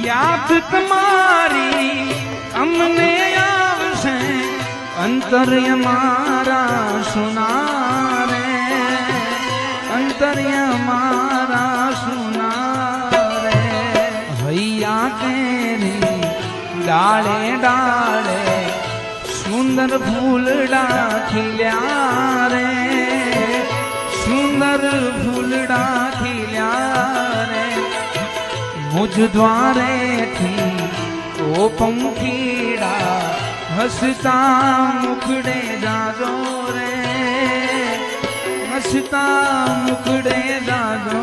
યાદ તમારી અમને આવશે અંતર્ય મારા સુનારે અંતર્ય મારા સુનારે હૈયા તેરી ડાળે ડાળે સુંદર ફૂલડા ખીલ્યા રે સુંદર ફૂલડા ખીલ્યા મુજ દ્વારે થી ઓ પંખીડા હસતા મુકડે જાજો રે. હસતા મુકડે જાજો